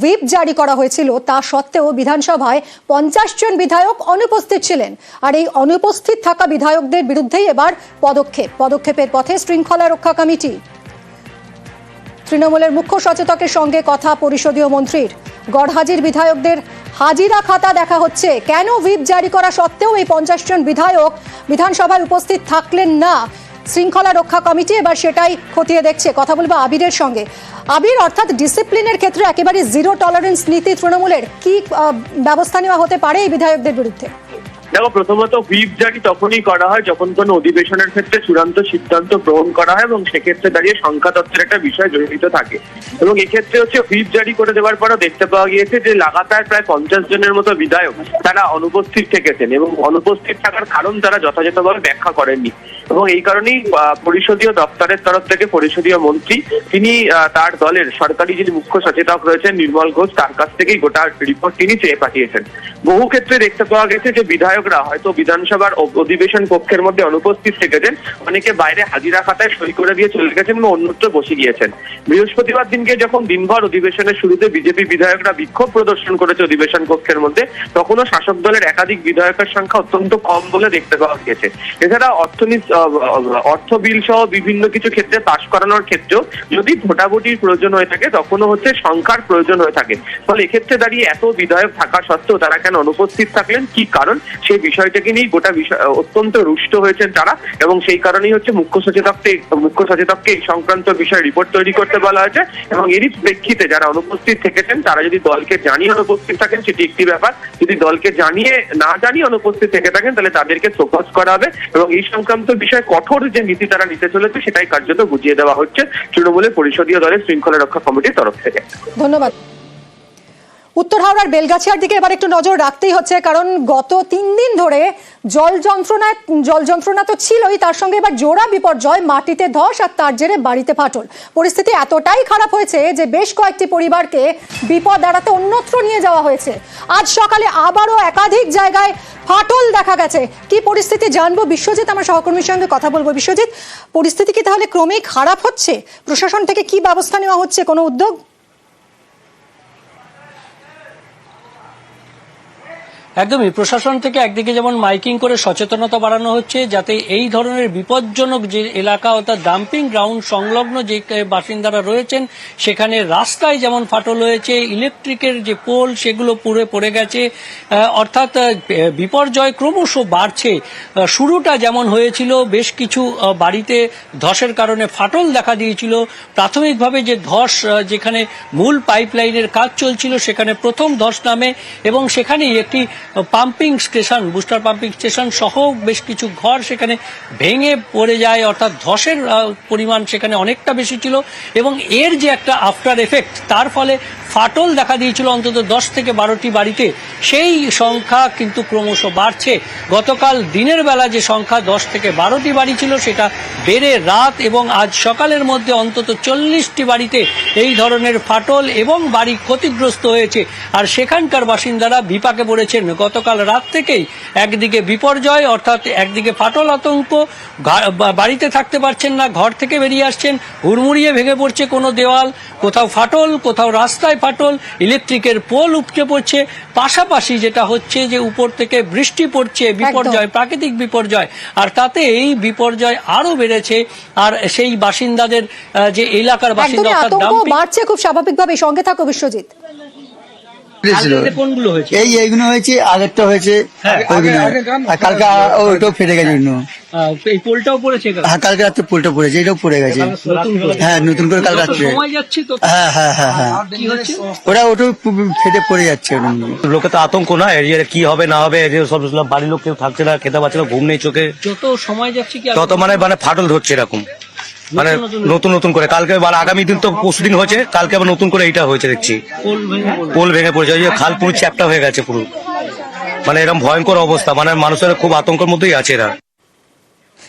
Whip জারি করা হয়েছিল, তা সত্ত্বেও বিধানসভায় পঞ্চাশ জন বিধায়ক অনুপস্থিত ছিলেন। আর এই অনুপস্থিত থাকা বিধায়কদের বিরুদ্ধেই এবার পদক্ষেপ। পদক্ষেপের পথে শৃঙ্খলা রক্ষা কমিটি। তৃণমূলের মুখ্য সচেতকের সঙ্গে কথা পরিষদীয় মন্ত্রীর। গড়হাজির বিধায়কদের হাজিরা খাতা দেখা হচ্ছে। কেন হুইপ জারি করা সত্ত্বেও এই পঞ্চাশ জন বিধায়ক বিধানসভায় উপস্থিত থাকলেন না? শৃঙ্খলা রক্ষা কমিটি এবার সেটাই খতিয়ে দেখছে। কথা বলব আবিরের সঙ্গে। আবির, অর্থাৎ ডিসিপ্লিনের ক্ষেত্রে একেবারে জিরো টলারেন্স নীতি তৃণমূলের কি ব্যবস্থা নেওয়া হতে পারে এই বিধায়কদের বিরুদ্ধে? দেখো, প্রথমত হুইপ জারি তখনই করা হয় যখন কোনো অধিবেশনের ক্ষেত্রে চূড়ান্ত সিদ্ধান্ত গ্রহণ করা হয় এবং সেক্ষেত্রে দাঁড়িয়ে সংখ্যা তত্ত্বের একটা বিষয় জড়িত থাকে। এবং এক্ষেত্রে হচ্ছে হুইপ জারি করে দেওয়ার পরও দেখতে পাওয়া গিয়েছে যে লাগাতার প্রায় পঞ্চাশ জনের মতো বিধায়ক তারা অনুপস্থিত থেকেছেন এবং অনুপস্থিত থাকার কারণ তারা যথাযথভাবে ব্যাখ্যা করেননি। এবং এই কারণেই পরিষদীয় দপ্তরের তরফ থেকে পরিষদীয় মন্ত্রী, তিনি তার দলের সরকারি যিনি মুখ্য সচেতক রয়েছেন নির্মল ঘোষ, তার কাছ থেকেই গোটা রিপোর্ট তিনি চেয়ে পাঠিয়েছেন। বহু ক্ষেত্রে দেখতে পাওয়া গেছে যে বিধায়করা হয়তো বিধানসভার অধিবেশন কক্ষের মধ্যে অনুপস্থিত থেকেছেন, অনেকে বাইরে হাজিরা খাতায় সই করে দিয়ে চলে গেছেন এবং অন্যত্র বসে গিয়েছেন। বৃহস্পতিবার দিনকে যখন দিনভর অধিবেশনের শুরুতে বিজেপি বিধায়করা বিক্ষোভ প্রদর্শন করেছে অধিবেশন কক্ষের মধ্যে, তখনও শাসক দলের একাধিক বিধায়কের সংখ্যা অত্যন্ত কম বলে দেখতে পাওয়া গেছে এছাড়া অর্থনীতি অর্থ বিল সহ বিভিন্ন কিছু ক্ষেত্রে পাশ করানোর ক্ষেত্রেও যদি ভোটাভুটির প্রয়োজন হয়ে থাকে, তখনও হচ্ছে সংখ্যার প্রয়োজন হয়ে থাকে। ফলে এক্ষেত্রে দাঁড়িয়ে এত বিধায়ক থাকা সত্ত্বেও তারা কেন অনুপস্থিত থাকলেন? কি কারণ? সেই বিষয়টাকে নিয়ে গোটা বিষয় অত্যন্ত রুষ্ট হয়েছেন তারা এবং সেই কারণেই হচ্ছে মুখ্য সচেতককে মুখ্য সচেতককে এই সংক্রান্ত বিষয়ে রিপোর্ট তৈরি করতে বলা হয়েছে এবং এরই প্রেক্ষিতে যারা অনুপস্থিত থেকেছেন, তারা যদি দলকে জানিয়ে অনুপস্থিত থাকেন, সেটি একটি ব্যাপার। যদি দলকে জানিয়ে না জানিয়ে অনুপস্থিত থেকে থাকেন, তাহলে তাদেরকে ফোকাস করা হবে এবং এই সংক্রান্ত বিষয়ে কঠোর যে নীতি তারা নিতে চলেছে, সেটাই কার্যত বুঝিয়ে দেওয়া হচ্ছে তৃণমূলের পরিষদীয় দলের শৃঙ্খলা রক্ষা কমিটির তরফ থেকে। ধন্যবাদ। উত্তর হাওড়ার বেলগাছিয়ার দিকে এবার একটু নজর রাখতেই হচ্ছে, কারণ গত তিন দিন ধরে জল যন্ত্রণায়, জল যন্ত্রণা তো ছিলই, তার সঙ্গে এবার জোড়া বিপর্যয়, মাটিতে ধস আর তার জেরে বাড়িতে ফাটল। পরিস্থিতি এতটাই খারাপ হয়েছে যে বেশ কয়েকটি পরিবারকে বিপদ এড়াতে অন্যত্র নিয়ে যাওয়া হয়েছে। আজ সকালে আবারও একাধিক জায়গায় ফাটল দেখা গেছে। কি পরিস্থিতি জানব বিশ্বজিৎ, আমার সহকর্মীর সঙ্গে কথা বলব। বিশ্বজিৎ, পরিস্থিতি কি তাহলে ক্রমেই খারাপ হচ্ছে? প্রশাসন থেকে কি ব্যবস্থা নেওয়া হচ্ছে? কোনো উদ্যোগ? একদমই। প্রশাসন থেকে একদিকে যেমন মাইকিং করে সচেতনতা বাড়ানো হচ্ছে, যাতে এই ধরনের বিপজ্জনক যে এলাকা অর্থাৎ ডাম্পিং গ্রাউন্ড সংলগ্ন যে বাসিন্দারা রয়েছেন, সেখানে রাস্তায় যেমন ফাটল হয়েছে, ইলেকট্রিকের যে পোল সেগুলো পুড়ে পড়ে গেছে অর্থাৎ বিপর্যয় ক্রমশ বাড়ছে। শুরুটা যেমন হয়েছিল, বেশ কিছু বাড়িতে ধসের কারণে ফাটল দেখা দিয়েছিল। প্রাথমিকভাবে যে ধস যেখানে মূল পাইপলাইনের কাজ চলছিল, সেখানে প্রথম ধস নামে এবং সেখানেই একটি pumping station, booster pumping station সহ বেশ কিছু ঘর সেখানে ভেঙে পড়ে যায়, অর্থাৎ ধসের পরিমাণ সেখানে অনেকটা বেশি ছিল এবং এর যে একটা আফটার এফেক্ট তার ফলে ফাটল দেখা দিয়েছিল অন্তত দশ থেকে বারোটি বাড়িতে। সেই সংখ্যা কিন্তু ক্রমশ বাড়ছে। গতকাল দিনের বেলা যে সংখ্যা দশ থেকে বারোটি বাড়ি ছিল, সেটা বেড়ে রাত এবং আজ সকালের মধ্যে অন্তত চল্লিশটি বাড়িতে এই ধরনের ফাটল এবং বাড়ি ক্ষতিগ্রস্ত হয়েছে। আর সেখানকার বাসিন্দারা বিপাকে পড়েছেন। গতকাল রাত থেকেই একদিকে বিপর্যয়, অর্থাৎ একদিকে ফাটল আতঙ্ক বাড়িতে থাকতে পারছেন না, ঘর থেকে বেরিয়ে আসছেন, হুড়মুড়িয়ে ভেঙে পড়ছে কোনো দেওয়াল, কোথাও ফাটল, কোথাও রাস্তায় ফাটল ইলেকট্রিকের পোল উপচে পড়ছে পাশাপাশি যেটা হচ্ছে যে উপর থেকে বৃষ্টি পড়ছে বিপর্যয় প্রাকৃতিক বিপর্যয় আর তাতে এই বিপর্যয় আরও বেড়েছে আর সেই বাসিন্দাদের আহ, যে এলাকার বাসিন্দা বাড়ছে খুব স্বাভাবিকভাবে সঙ্গে থাকো বিশ্বজিৎ। ছিল কোনগুলো হয়েছে এই এইগুলো হয়েছে আগেরটা হয়েছে হ্যাঁ, আর কালকে ওইটাও ফেটে গেছে অন্য এই পোলটাও পড়েছে হ্যাঁ কালকে রাত্রে পোলটা পড়েছে এটাও পড়ে গেছে। হ্যাঁ নতুন করে কাল রাত্রে। সময় যাচ্ছে তো হ্যাঁ হ্যাঁ হ্যাঁ হ্যাঁ। ওরা ওটাও ফেটে পড়ে যাচ্ছে লোকে তো আতঙ্ক না এরিয়ার কি হবে না হবে সব সব বাড়ির লোক কেউ থাকছে না খেতে পারছে না ঘুম নেই চোখে। যত সময় যাচ্ছে তত মানে মানে ফাটল ধরছে এরকম। মানে নতুন নতুন। করে। কালকে আবার আগামী দিন তো পরশু দিন হয়েছে কালকে আবার নতুন করে এইটা হয়েছে দেখছি। পোল ভেঙে পোল ভেঙে পড়েছে ওই যে খাল পুরো চ্যাপটা হয়ে গেছে পুরো। মানে এরকম ভয়ঙ্কর অবস্থা মানে মানুষের খুব আতঙ্কের মধ্যেই আছে এরা।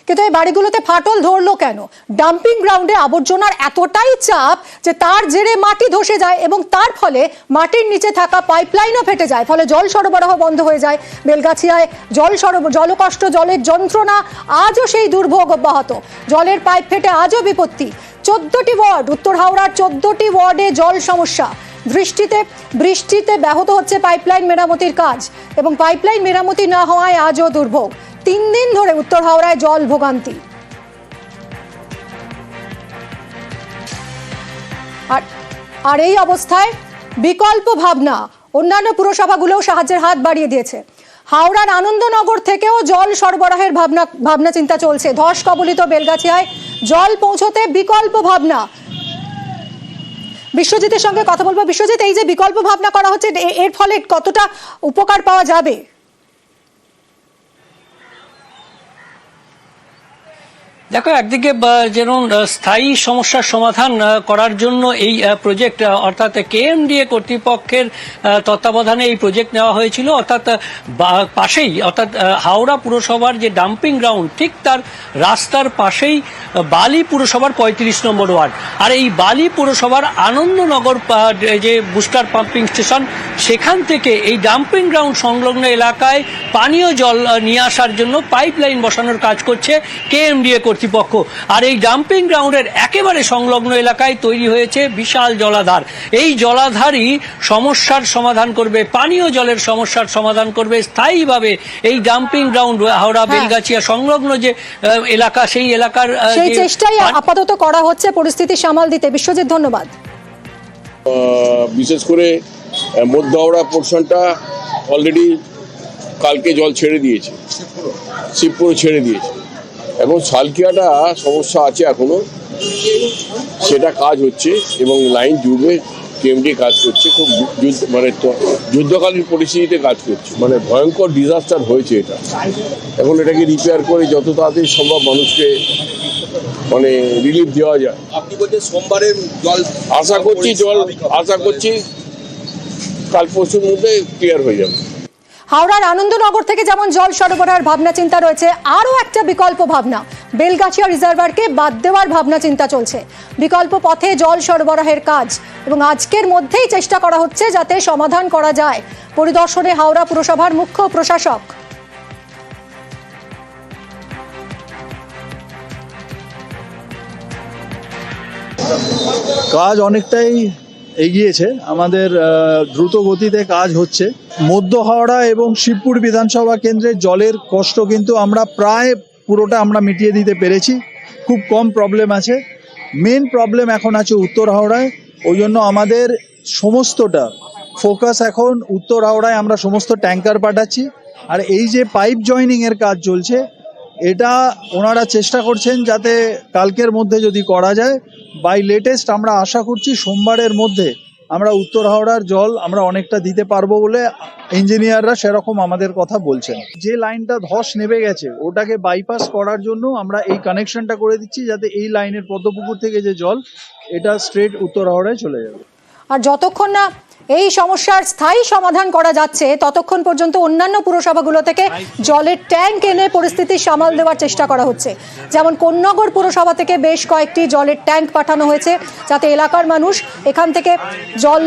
কিন্তু এই বাড়িগুলোতে ফাটল ধরলো কেন? ডাম্পিং গ্রাউন্ডে আবর্জনার এতটাই চাপ যে তার জেরে মাটি ধসে যায় এবং তার ফলে মাটির নিচে থাকা পাইপলাইনও ফেটে যায়। ফলে জল সরবরাহ বন্ধ হয়ে যায়। বেলগাছিয়ায় জল সরব, জলকষ্ট জলের যন্ত্রণা আজও সেই দুর্ভোগ অব্যাহত। জলের পাইপ ফেটে আজও বিপত্তি। চোদ্দটি ওয়ার্ড, উত্তর হাওড়ার চোদ্দটি ওয়ার্ডে জল সমস্যা। বৃষ্টিতে বৃষ্টিতে ব্যাহত হচ্ছে পাইপলাইন মেরামতির কাজ এবং পাইপলাইন মেরামতি না হওয়ায় আজও দুর্ভোগ। তিন দিন ধরে উত্তর হাওড়ায় জল ভোগান্তি। আর এই অবস্থায় বিকল্প ভাবনা, অন্যান্য পুরসভাগুলোও সাহায্যের হাত বাড়িয়ে দিয়েছে। হাওড়ার আনন্দনগর থেকেও জল সরবরাহের ভাবনা ভাবনা চিন্তা চলছে। ধস কবলিত বেলগাছিয়ায় জল পৌঁছতে বিকল্প ভাবনা। বিশ্বজিতের সঙ্গে কথা বলব। বিশ্বজিৎ, এই যে বিকল্প ভাবনা করা হচ্ছে এর ফলে কতটা উপকার পাওয়া যাবে? দেখো, একদিকে যেমন স্থায়ী সমস্যার সমাধান করার জন্য এই প্রজেক্ট অর্থাৎ কেএমডিএ কর্তৃপক্ষের তত্ত্বাবধানে এই প্রজেক্ট নেওয়া হয়েছিল। অর্থাৎ পাশেই, অর্থাৎ হাওড়া পুরসভার যে ডাম্পিং গ্রাউন্ড ঠিক তার রাস্তার পাশেই বালি পুরসভার পঁয়ত্রিশ নম্বর ওয়ার্ড। আর এই বালি পুরসভার আনন্দনগর যে বুস্টার পাম্পিং স্টেশন সেখান থেকে এই ডাম্পিং গ্রাউন্ড সংলগ্ন এলাকায় পানীয় জল নিয়ে আসার জন্য পাইপ লাইন বসানোর কাজ করছে কে কেএমডিএ কর্তৃপক্ষ। আর এই ডাম্পিং গ্রাউন্ডের একেবারে সংলগ্ন এলাকায় তৈরি হয়েছে বিশাল জলাধার। এই জলাধারই সমস্যার সমাধান করবে পানীয় জলের সমস্যার সমাধান করবে। স্থায়ীভাবে এই ডাম্পিং গ্রাউন্ড হাওড়া বেলগাছিয়া সংলগ্ন যে এলাকা সেই এলাকার সেই চেষ্টাই আপাতত করা হচ্ছে পরিস্থিতি সামাল দিতে। বিশ্বজিৎ ধন্যবাদ। আহ, বিশেষ করে মধ্য হাওড়া পোর্শনটা অলরেডি কালকে জল ছেড়ে দিয়েছে। শিবপুর ছেড়ে দিয়েছে। এখন শালকিয়াটা সমস্যা আছে এখনও। সেটা কাজ হচ্ছে এবং লাইন জুড়বে কেএমডি কাজ করছে খুব যুদ্ধ মানে যুদ্ধকালীন পরিস্থিতিতে কাজ করছে। মানে ভয়ঙ্কর ডিজাস্টার হয়েছে এটা। এখন এটাকে রিপেয়ার করে যত তাড়াতাড়ি সম্ভব মানুষকে মানে রিলিফ দেওয়া যায়। আপনি বলছেন সোমবারে জল আশা করছি জল আশা করছি কাল পরশুর মধ্যে ক্লিয়ার হয়ে যাবে। হাওড়ার আনন্দনগর থেকে যেমন জল সরবরাহের ভাবনা চিন্তা রয়েছে, আরও একটা বিকল্প ভাবনা। বেলগাছিয়া রিজার্ভারকে বাদ দেওয়ার ভাবনা চিন্তা চলছে। বিকল্প পথে জল সরবরাহের কাজ এবং আজকের মধ্যেই চেষ্টা করা হচ্ছে যাতে সমাধান করা যায়। পরিদর্শনে হাওড়া পুরসভার মুখ্য প্রশাসক। কাজ অনেকটাই এগিয়েছে। আমাদের দ্রুত গতিতে কাজ হচ্ছে। মধ্য হাওড়া এবং শিবপুর বিধানসভা কেন্দ্রে জলের কষ্ট কিন্তু আমরা প্রায় পুরোটা আমরা মিটিয়ে দিতে পেরেছি। খুব কম প্রবলেম আছে। মেন প্রবলেম এখন আছে উত্তর হাওড়ায়। ওই জন্য আমাদের সমস্তটা ফোকাস এখন উত্তর হাওড়ায় আমরা সমস্ত ট্যাঙ্কার পাঠাচ্ছি। আর এই যে পাইপ জয়নিং এর কাজ চলছে এটা ওনারা চেষ্টা করছেন যাতে কালকের মধ্যে যদি করা যায় বাই লেটেস্ট আমরা আশা করছি সোমবারের মধ্যে আমরা উত্তর হাওড়ার জল আমরা অনেকটা দিতে পারব বলে ইঞ্জিনিয়াররা সেরকম আমাদের কথা বলছেন। যে লাইনটা ধস নেমে গেছে, ওটাকে বাইপাস করার জন্য আমরা এই কানেকশনটা করে দিচ্ছি যাতে এই লাইনের পদ্মপুকুর থেকে যে জল, এটা স্ট্রেট উত্তর হাওড়ায় চলে যাবে। আর যতক্ষণ না এই সমস্যার স্থায়ী সমাধান করা যাচ্ছে। ততক্ষণ পর্যন্ত অন্যান্য পুরসভাগুলো থেকে জলের ট্যাঙ্ক এনে পরিস্থিতি সামাল দেওয়ার চেষ্টা করা হচ্ছে। যেমন কোন্নগর পুরসভা থেকে বেশ কয়েকটি জলের ট্যাঙ্ক পাঠানো হয়েছে, যাতে এলাকার মানুষ এখান থেকে জল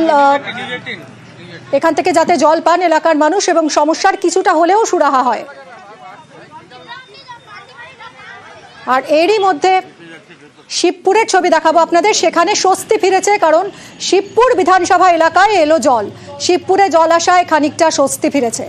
এখান থেকে যাতে জল পান এলাকার মানুষ এবং সমস্যার কিছুটা হলেও সুরাহা হয়। আর এরই মধ্যে শিবপুরের ছবি দেখাবো আপনাদের। সেখানে স্বস্তি ফিরেছে কারণ শিবপুর বিধানসভা এলাকায় এলো জল। শিবপুরে জল আসায় খানিকটা স্বস্তি ফিরেছে।